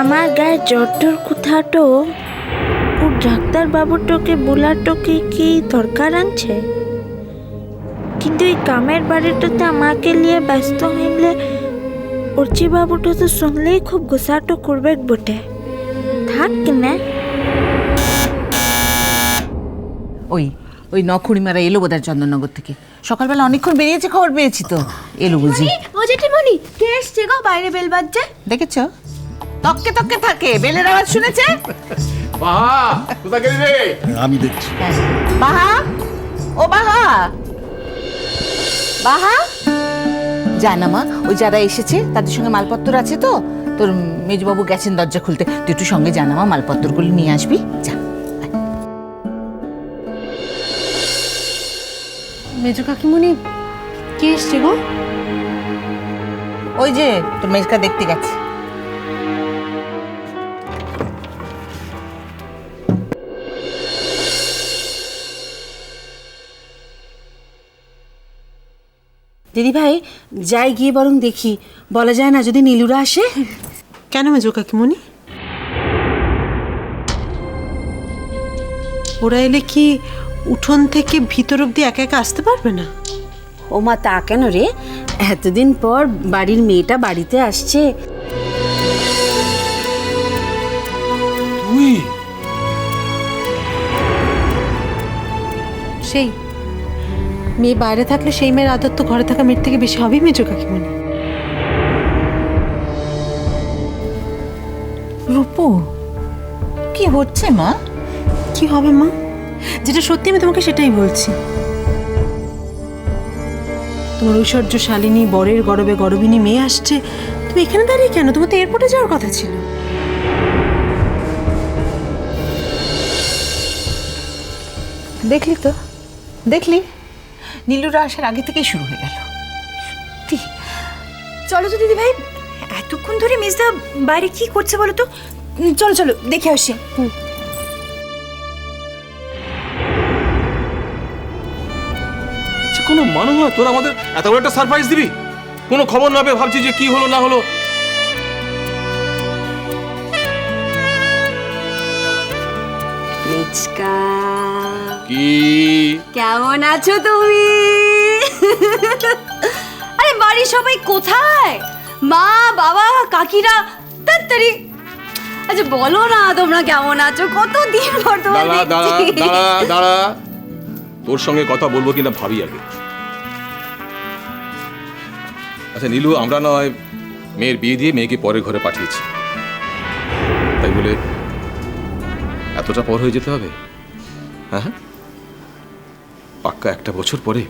আমার গায়ে জ্বরটর কোথাটো ও ডাক্তার বাবুটোকে বোলাটোকে কি দরকার আনছে? কিন্তু এই কামের বাড়িটাতে আমাকে নিয়ে ব্যস্ত হইলে অর্চি বাবুটা তো শুনলেই খুব গোসাটো করবে বটে। থাক না? ওই ওই নখুড়ি মারা এলো বোধহয় চন্দননগর থেকে। সকালবেলা অনেকক্ষণ বেরিয়েছে খবর পেয়েছি তো। এলো বুঝি। ও জেঠিমণি কে এসছে গো বাইরে বেল বাজছে? দেখেছ? তককে তককে থাকে বেলের আওয়াজ শুনেছে? বাহা কোথা গেলি রে? আমি দেখছি। বাহা? ও বাহা। বাহা? জানা মা ওই যারা এসেছে তাদের সঙ্গে মালপত্র আছে তো? তোর মেজবাবু গেছেন দরজা খুলতে। তুই একটু সঙ্গে জানা মা মালপত্রগুলি নিয়ে আসবি। যা। মেজো কাকিমণি কে এসছে গো? ওই যে তোর মেজকা দেখতে গেছে। দিদি ভাই যাই গিয়ে বরং দেখি। বলা যায় না যদি নীলুরা আসে? কেন মেজো কাকিমণি ওরা এলে কি উঠোন থেকে ভিতর অব্দি একা একা আসতে পারবে না? ও মা তা কেন রে? এতদিন পর বাড়ির মেয়েটা বাড়িতে আসছে। তুই? সেই মেয়ে বাইরে থাকলে সেই মেয়ের আদর তো ঘরে থাকা মেয়ের থেকে বেশি হবেই মেজো কাকিমণি। রূপো কি হচ্ছে মা? কি হবে মা? যেটা সত্যি আমি তোমাকে সেটাই বলছি। তোমার ঐশ্বর্য শালিনী বরের গরবে গরবিনী মেয়ে আসছে তুমি এখানে দাঁড়িয়ে কেন? তোমার তো এয়ারপোর্টে যাওয়ার কথা ছিল। দেখলি তো? দেখলি? নীলুরা আসার আগে থেকেই শুরু হয়ে গেল। চলো তো দিদি ভাই এতক্ষণ ধরে মেজদা বাইরে কি করছে বলো তো? চলো চলো দেখে আসি। কোনো মানুষ হয় তোরা আমাদের এত বড় একটা সারপ্রাইজ দিবি? কোনো খবর না পেয়ে ভাবছি যে কি হলো না হলো। মিচকা কি? কেমন আছো তুমি? আরে বাড়ির সবাই কোথায়? মা বাবা কাকিরা তাড়াতাড়ি আচ্ছা বলো না তোমরা কেমন আছো? কত দিন পর তোমার দাঁড়া দাঁড়া দাঁড়া দাঁড়া। তোর সঙ্গে কথা বলব কিনা ভাবি আগে। আচ্ছা নীলু আমরা নয় মেয়ের বিয়ে দিয়ে মেয়েকে পরের ঘরে পাঠিয়েছি। তাই বলে এতটা পর হয়ে যেতে হবে? হ্যাঁ হ্যাঁ? পাক্কা একটা বছর পরে?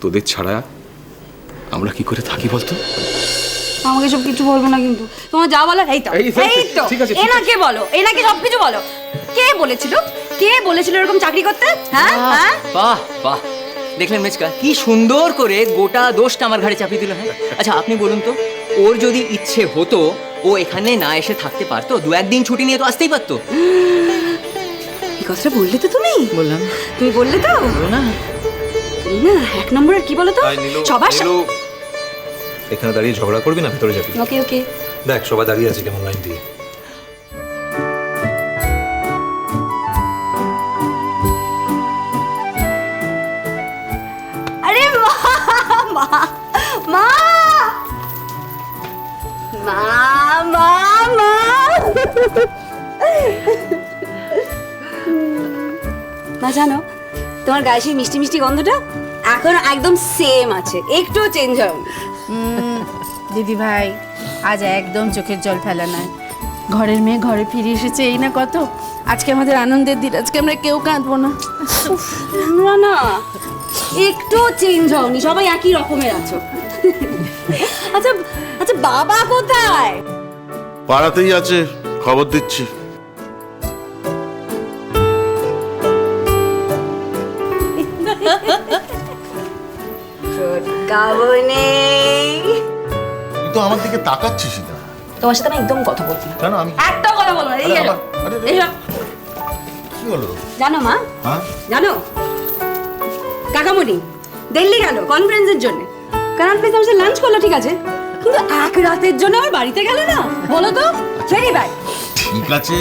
তোদের ছাড়া আমরা কি করে থাকি বলতো? আমাকে সব কিছু বলবে না কিন্তু। তোমার যা বলার এই তো। এই, তো। ঠিক আছে, ঠিক এনাকে বলো এনাকে সব কিছু বলো। কে বলেছিল? কে বলেছিল এরকম চাকরি করতে? হ্যাঁ হ্যাঁ? বাহ বাহ। দেখলেন মেচকা কি সুন্দর করে গোটা দোষটা আমার ঘাড়ে চাপিয়ে দিল হ্যাঁ? আচ্ছা আপনি বলুন তো ওর যদি ইচ্ছে হতো ও এখানে না এসে থাকতে পারতো? দু একদিন ছুটি নিয়ে তো আসতেই পারতো? এই কথাটা বললে তো তুমি? বললাম। তুমি বললে তো? না। না এক নম্বরের কি বলো তো সবার এখানে দাঁড়িয়ে ঝগড়া করবি না? ভেতরে যাবি। ওকে ওকে। দেখ সবাই দাঁড়িয়ে আছে কেমন লাইন দিয়ে। আরে মা মা! মা মা মা! মা জানো তোমার গায়ে সেই মিষ্টি মিষ্টি গন্ধটা এখন একদম সেম আছে। একটু চেঞ্জ হয়নি। দিদি ভাই আজ একদম চোখের জল ফেলা নয়। ঘরের মেয়ে ঘরে ফিরে এসেছে এই না কত? আজকে আমাদের আনন্দের দিন আজকে আমরা কেউ কাঁদবো না। না না একটু চেঞ্জ হওনি সবাই একই রকমের আছো। আচ্ছা আচ্ছা বাবা কোথায়? পাড়াতেই আছে খবর দিচ্ছি। তুই তো আমার দিকে তাকাচ্ছিস না। তোমার সাথে আমি একদম কথা বলছি না। কেন আমি? একটা কথা বলব না এই আরে। কি হলো? জানো মা? হ্যাঁ? জানো? কাকামণি দিল্লি গেল কনফারেন্সের জন্য। কারণ প্লিজ আমার লাঞ্চ করল ঠিক আছে? কিন্তু এক রাতের জন্য আমার বাড়িতে গেল না বলো তো? ছেড়ে ভাই ঠিক আছে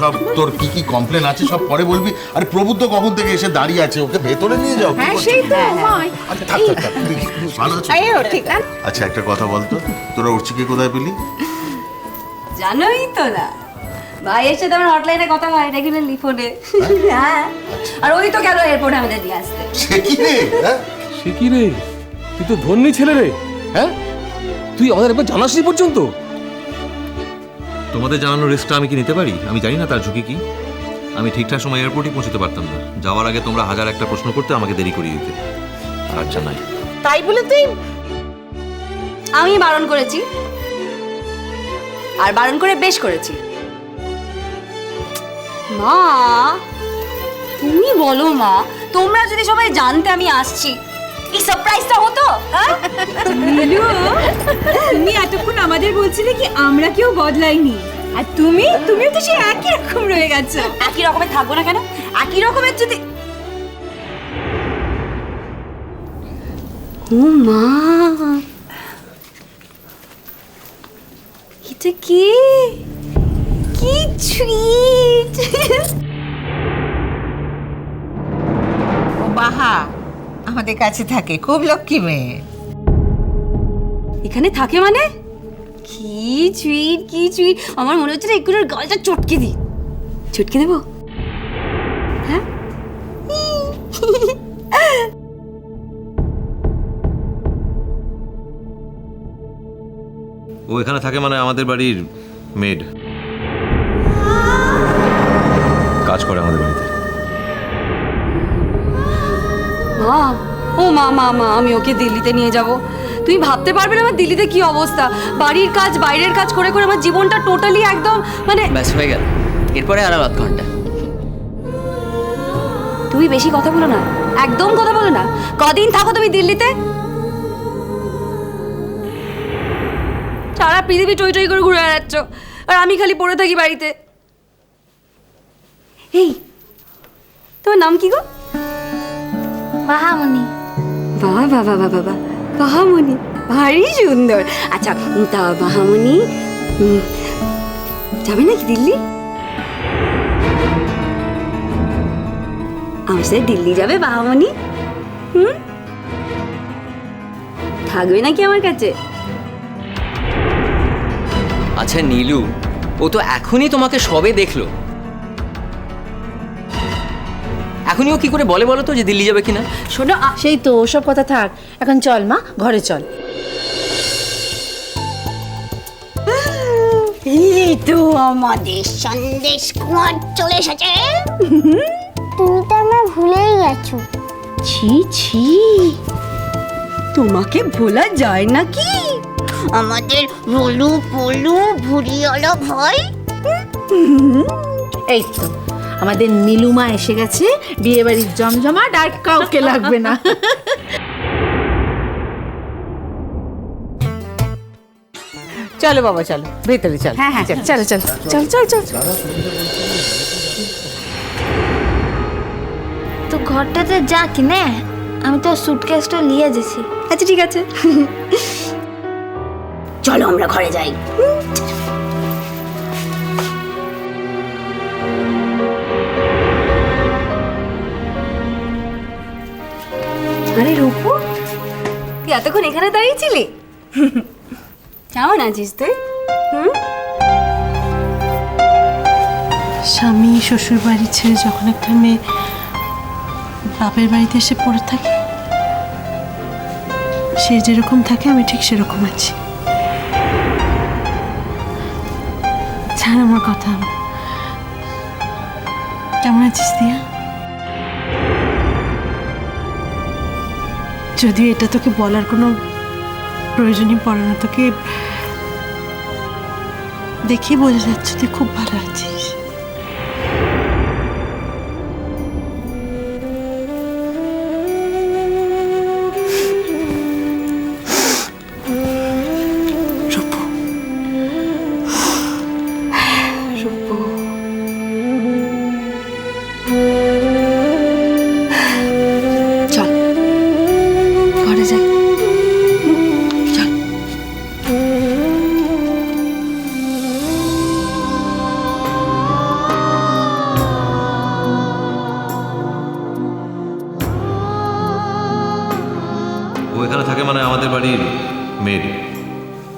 সব তোর কি কি কমপ্লেন আছে সব পরে বলবি। আর প্রবুদ্ধ কখন থেকে এসে দাঁড়িয়ে আছে? ওকে ভেতরে নিয়ে যাও হ্যাঁ সেই তো আচ্ছা, ভালো আচ্ছা একটা কথা বলতো তোরা উর্চিকে কোথায় পেলি? জানোই তো না। ভাইয়ের সাথে আমার হটলাইনে কথা হয় রেগুলারলি ফোনে হ্যাঁ। আর ওই তো গেল এয়ারপোর্টে আমাদের দিয়ে আসতে। সে কি রে হ্যাঁ? সে কি রে? তুই তো ধন্যী ছেলে রে হ্যাঁ? তুই আমাদের একবার জানাসনি পর্যন্ত? তোমাদের জানানোর রিস্কটা আমি কি নিতে পারি? আমি জানি না তার ঝুঁকি কি। আমি ঠিকঠাক সময় এয়ারপোর্টে পৌঁছতে পারতাম না। যাওয়ার আগে তোমরা হাজার একটা প্রশ্ন করতে আমাকে দেরি করিয়ে দিতে। আর জানাই তাই বলে তুই আমি বারণ করেছি। আর বারণ করে বেশ করেছি। মা, তুমি বলো মা, তোমরা যদি সবাই জানতে আমি আসছি এই সারপ্রাইজটা হতো হ্যাঁ? তুমি এতক্ষণ আমাদের বলছিলে কি আমরা কেউ বদলাইনি। আর তুমি তুমিও তো সেই একই রকম রয়ে গেছো। একই রকমের থাকব না কেন? একই রকমের যদি ও মা। এটা কি? কি সুইট ও বাহা। আমাদের কাছে থাকে খুব লক্ষ্মী মেয়ে। এখানে থাকে মানে? কি সুইট কি সুইট আমার মনে হচ্ছে না ওর গালটা চটকে দিই। চটকে দেবো? হ্যাঁ? ও এখানে থাকে মানে আমাদের বাড়ির মেড। কাজ করে আমাদের বাড়িতে। মা ও মা মা মা আমি ওকে দিল্লিতে নিয়ে যাব। তুমি ভাবতে পারবে না আমার দিল্লিতে কি অবস্থা। বাড়ির কাজ বাইরের কাজ করে করে আমার জীবনটা টোটালি একদম মানে ব্যাস হয়ে গেল। এরপরে আর আধ ঘণ্টা। তুমি বেশি কথা বলো না। একদম কথা বলো না। কদিন থাকো তুমি দিল্লিতে? সারা পৃথিবী টই টই করে ঘুরে বেড়াচ্ছ। আর আমি খালি পড়ে থাকি বাড়িতে। এই তোমার নাম কি গো? বাহামণি বাবা বাবা বাবা বাবা বাহামণি ভারী সুন্দর। আচ্ছা তা বাহামণি যাবে নাকি দিল্লি? আমার সাথে দিল্লি যাবে বাহামণি হুম? থাকবে নাকি আমার কাছে? আচ্ছা নীলু ও তো এখনই তোমাকে সবে দেখল। এখনই ও কি করে বলে বলো তো যে দিল্লি যাবে কিনা? শোনো আ- সেই তো ওসব কথা থাক। এখন চল মা ঘরে চল। এই তো আমাদের সন্দেশ কুমার চলে এসেছে। তুমি তো আমার ভুলেই গেছো। ছি ছি। তোমাকে ভোলা যায় নাকি? আমাদের রলু পলু ভুড়িওয়ালা ভয় এই তো। আমাদের নীলুমা এসে গেছে। বিয়ে বাড়ির জমজমাট আর কাউকে লাগবে না। চলো বাবা চলো। ভেতরে চলো। হ্যাঁ হ্যাঁ চলো চল চল চল চল। চল। তো ঘরটাতে যা কিনে আমি তো সুটকেসটা নিয়ে যেছি আচ্ছা ঠিক আছে। চলো আমরা ঘরে যাই। এতক্ষণ এখানে দাঁড়িয়েছিলি? কেমন আছিস তুই? হুম? স্বামী শ্বশুর বাড়ি ছেড়ে যখন একটা মেয়ে বাপের বাড়িতে এসে পড়ে থাকে, সে যেরকম থাকে, আমি ঠিক সেরকম আছি। ছাড় আমার কথা। কেমন আছিস দিয়া? যদিও এটা তোকে বলার কোনো প্রয়োজনই পড়ে না, তোকে দেখেই বোঝা যাচ্ছে তুই খুব ভালো আছিস।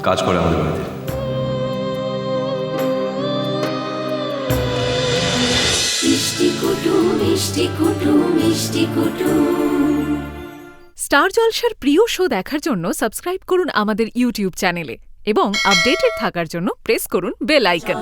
কাজ করে আমাদের বাড়িতে। স্টার জলসার প্রিয় শো দেখার জন্য সাবস্ক্রাইব করুন আমাদের ইউটিউব চ্যানেলে এবং আপডেটেড থাকার জন্য প্রেস করুন বেল আইকন।